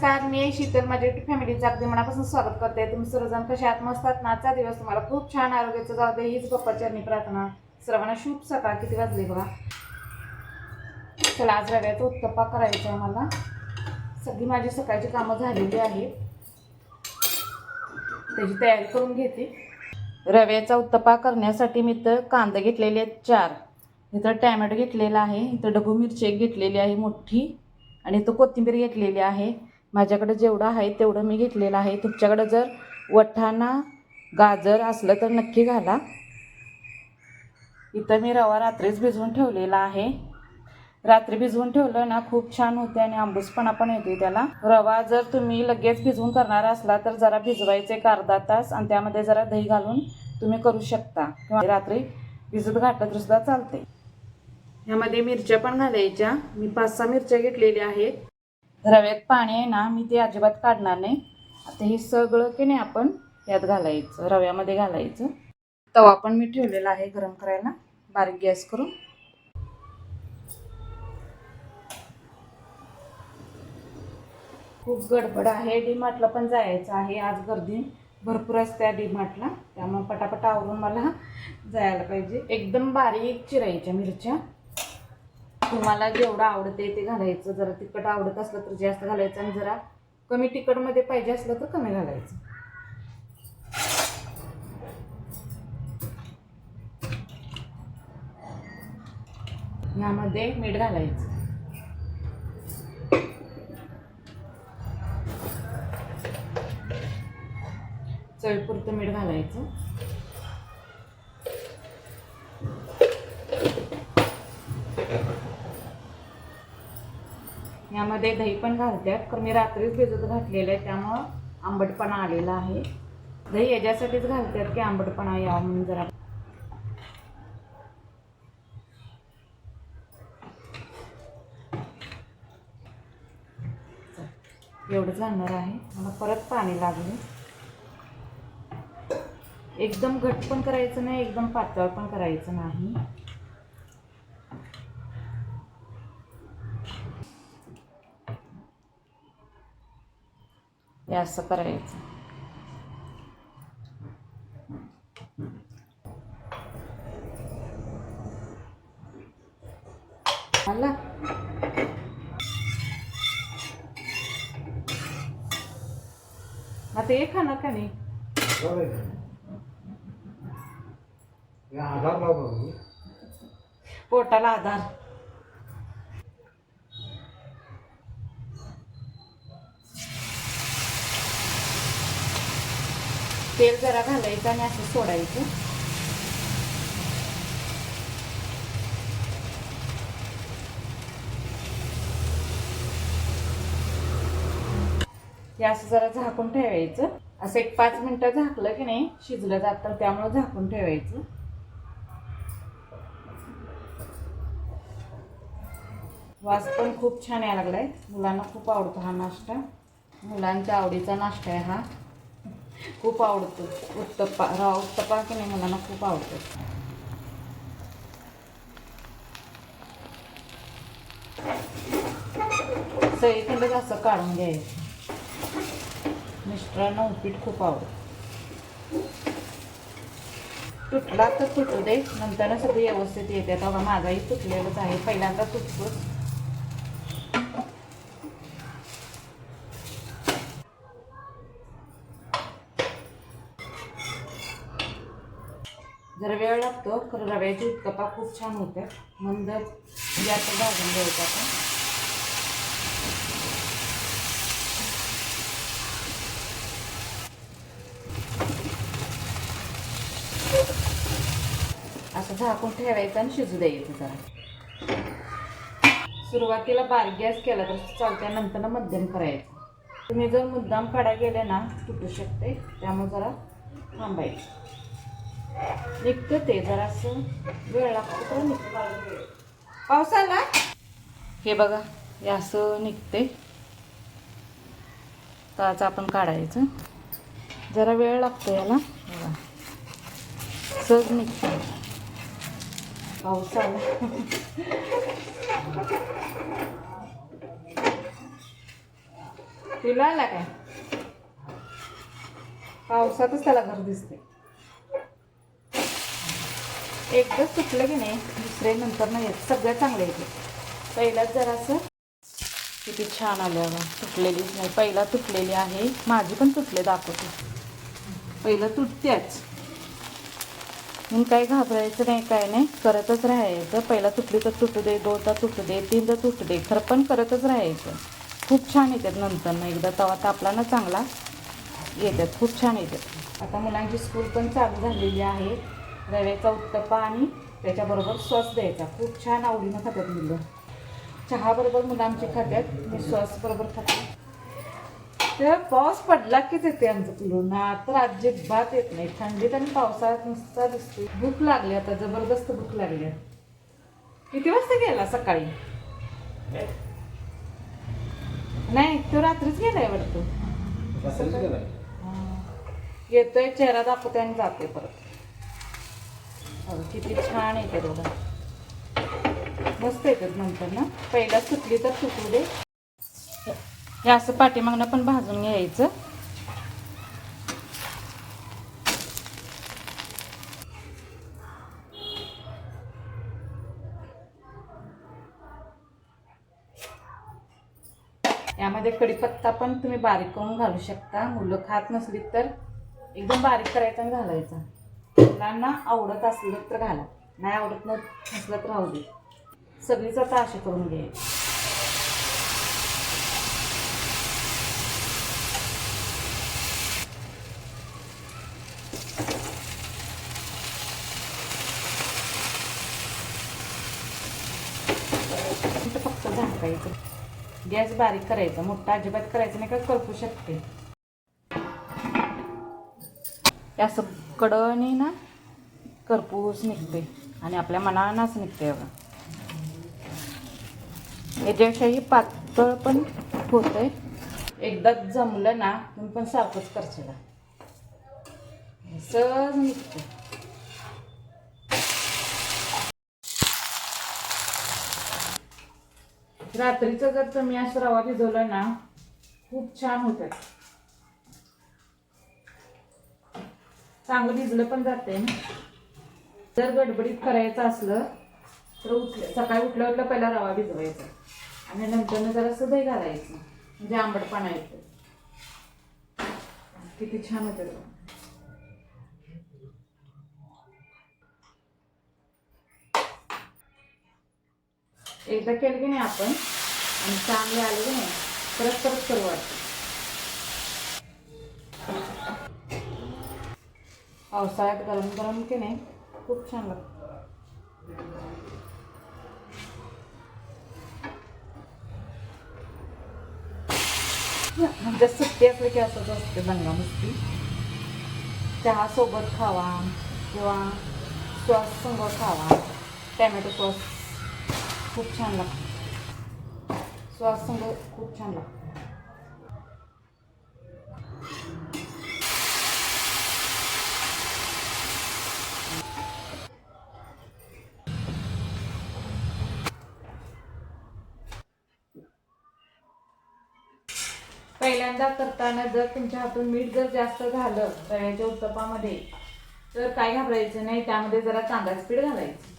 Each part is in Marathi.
नमस्कार मी शीतल माझ्या युट्यूब फॅमिलीचं अगदी मनापासून स्वागत करते. तुम्ही सर्वजण कसे आत्मसतात नाचा ना? दिवस तुम्हाला खूप छान आरोग्याचं जाऊ दे हीच गप्पाचरणी प्रार्थना. सर्वांना शुभ सकाळ किती वाजले बघा? चला आज रव्याचा उत्तप्पा करायचा आहे मला सगळी माझी सकाळची कामं झालेली आहेत. त्याची तयारी करून घेते. रव्याचा उत्तप्पा करण्यासाठी मी तर कांदे घेतलेले आहेत चार. इथं टॅमॅटो घेतलेला आहे इथं डबू मिरची एक घेतलेली आहे मोठी. आणि तो कोथिंबीर घेतलेली आहे. माझ्याकडे जेवढं आहे तेवढं मी घेतलेलं आहे. तुमच्याकडं जर वठाणा गाजर असलं तर नक्की घाला. इथं मी रवा रात्रीच भिजवून ठेवलेला आहे. रात्री भिजवून ठेवलं ना खूप छान होते आणि आंबूसपणा पण येते त्याला. रवा जर तुम्ही लगेच भिजवून करणार असला तर जरा भिजवायचे एक अर्धा तास आणि त्यामध्ये जरा दही घालून तुम्ही करू शकता. किंवा रात्री भिजत घातलं सुद्धा चालते ह्यामध्ये मिरच्या पण घालायच्या. मी पाच सहा मिरच्या घेतलेल्या आहेत. रव्यात पाणी आहे ना मी ते अजिबात काढणार नाही. आता हे सगळं की नाही आपण यात घालायचं रव्यामध्ये घालायचं. तवा पण मी ठेवलेला आहे गरम करायला. बारीक गॅस करून. खूप गडबड आहे. डीमार्टला पण जायचं आहे. आज गर्दी भरपूर असते डीमार्टला त्यामुळे पटापट आवरून मला जायला पाहिजे. एकदम बारीक चिरायच्या मिरच्या. तुम्हाला जेवढं आवडते ते घालायचं. जरा तिखट आवडत असलं तर जास्त घालायचं आणि जरा कमी तिखटमध्ये पाहिजे असलं तर कमी घालायचं. यामध्ये मीठ घालायचं. चळपुरतं मीठ घालायचं. यामध्ये दही पण घालतात कारण मी रात्रीच भिजत घातलेलं आहे त्यामुळं आंबटपणा आलेला आहे. दही याच्यासाठीच घालतात की आंबटपणा यावं म्हणून जरा. एवढंच घालणार आहे. मला परत पाणी लागले. एकदम घट पण करायचं नाही एकदम पातळ पण करायचं नाही. असं करायचं आला आता हे खाणार का नाही पोटाला आधार तेल जरा घालायचं आणि असं सोडायचं. हे असं जरा झाकून ठेवायचं. असं एक पाच मिनटं झाकलं की नाही शिजलं जातं त्यामुळं झाकून ठेवायचं. वास पण खूप छान यायला लागलाय. मुलांना खूप आवडतो हा नाश्ता. मुलांच्या आवडीचा नाश्ता आहे हा. खूप आवडतो. उत्तप्पा राव उत्तप्पा की नाही मुलांना खूप आवडतो. सगळीकडे असं काढून घ्यायचं. मिस्टरांना उपीट खूप आवडतं. तुटला तर तुटू दे नंतर सगळी व्यवस्थित येते. आता माझाही तुटलेलंच आहे. पहिल्यांदा तुटतोच जरा वेळ लागतो खरं रव्याची उत्तपा खूप छान होते. मंद जास्त भाजून घ्यायचा आपण. असं झाकून ठेवायचं आणि शिजू द्यायचं जरा. सुरुवातीला बारीक गॅस केला तर चालत्या नंतर मध्यम करायचं. तुम्ही जर मुद्दाम काढा गेले ना तुटू शकते त्यामुळे जरा थांबायचं. निघतं ते जरासं. वेळ लागतो तर निघतं पावसाला? हे बघा हे असं निघते. तर आज आपण काढायचं. जरा वेळ लागतो याला. बघा. सहज निघतं. पाऊस आला तुला आला काय? पावसातच त्याला घर दिसते एकदाच सुटलं की नाही दुसरे नंतर नाही येत. सगळं चांगलं येते. पहिलाच जरासं किती छान आलं बघा तुटलेलीच नाही. पहिला तुटलेली आहे. माझी पण तुटले दाखवते. पहिलं तुटतेच. म्हणून काही घाबरायचं नाही काय नाही. करतच राहायचं. पहिला तुटली तर तुटू दे दोनदा तुटू दे तीनदा तुटू दे. खरं पण करतच राहायचं. खूप छान येतात नंतर ना एकदा. तवा तापला ना चांगला. येतात. खूप छान येतात. आता मुलांची स्कूल पण चालू झालेली आहे. रव्याचा उत्तप्पा आणि त्याच्याबरोबर सॉस द्यायचा. खूप छान आवडीनं खातात मुलं. चहाबरोबर मुलं आमची खातात मी सॉस बरोबर खाते. तेव्हा पाऊस पडला कीच येते आमचं पिलून तर अजिबात येत नाही. थंडीत आणि पावसाळ्यात नुसता दिसतो भूक लागली आता जबरदस्त भूक लागली. किती वाजता गेला सकाळी? नाही तो रात्रीच गेलाय वाटतो. येतोय चेहरा दाखवतोय आणि जाते परत. हो, किती छान येते बघा. मस्त येतात नंतर ना. पहिला सुटली तर सुकू दे. हे असं पाठीमागनं पण भाजून घ्यायचं. यामध्ये कढीपत्ता पण तुम्ही बारीक करून घालू शकता. मुलं खात नसली तर एकदम बारीक करायचा आणि घालायचा. मुलांना आवडत असलं तर घाला. नाही आवडत नसलं तर राहू दे. सगळीच आता अशी करून घे. फक्त झाकायचं गॅस बारीक करायचा मोठा अजिबात करायचं नाही का करपू शकते. असं कडणी ना करपूस निघते आणि आपल्या मनानाच निघते बघा याच्याविषयी पातळ पण होतंय. एकदा जमलं ना तुम्ही पण सारखंच करशील. सहज निघतं. रात्रीचं जर तुम्ही असं रवा भिजवलं ना खूप छान होतात चांगलं भिजलं पण जाते ना. जर गडबडीत करायचं असलं तर उठलं सकाळी उठल्या उठल्या पहिला रवा भिजवायचा. आणि नंतर जरासं दही घालायचं म्हणजे आंबटपणा येतो. किती छान होतं एकदा केलं की नाही आपण आणि चांगले आले की नाही परत परत करू वाटतं. पावसाळ्यात गरम गरम की नाही खूप छान लागतं. म्हणजे सुट्टी असले की असंच असते दंगा मस्ती. खावा किंवा सॉस संग खावा. टॅमॅटो सॉस खूप छान लागतो. सॉस संग खूप छान लागतं. पहिल्यांदा करताना जर तुमच्या हातून मीठ जर जास्त झालं रव्याच्या उत्तपामध्ये तर काय घाबरायचं नाही त्यामध्ये जरा तांदळाचं पीठ घालायचं.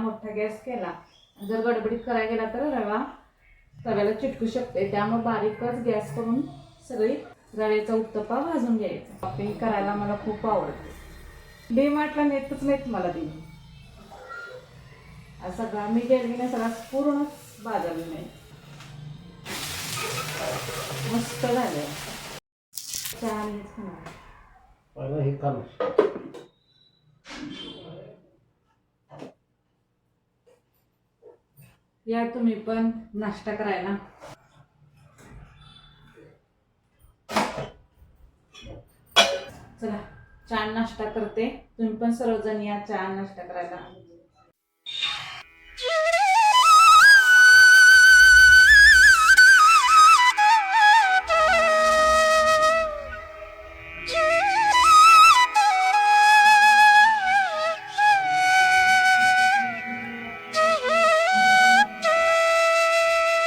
मोठा गॅस केला. जर गडबडीत करायला गेला तर रवा तव्याला चिटकू शकते. त्यामुळे बारीकच गॅस करून सगळी रव्याचा उत्तपा भाजून घ्यायचा. हे करायला मला खूप आवडते. डी मार्टला नेतच नाहीत मला ती. असं सगळा मी गेली नाही सगळा पूर्णच बाजारली नाही. मस्त झालं चहा हेच खाणार. हे या तुम्ही पण नाश्ता करायला. चला. चहा नाश्ता करते. तुम्ही पण सर्वजण या चहा नाश्ता करायला.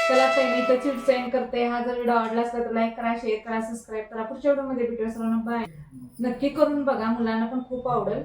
चला तर मी सेंड करते. हा जर व्हिडिओ आवडला असला तर लाईक करा शेअर करा सबस्क्राईब करा. पुढच्या व्हिडिओमध्ये भेटूया सर्वांना. बाय नक्की करून बघा मुलांना पण खूप आवडेल.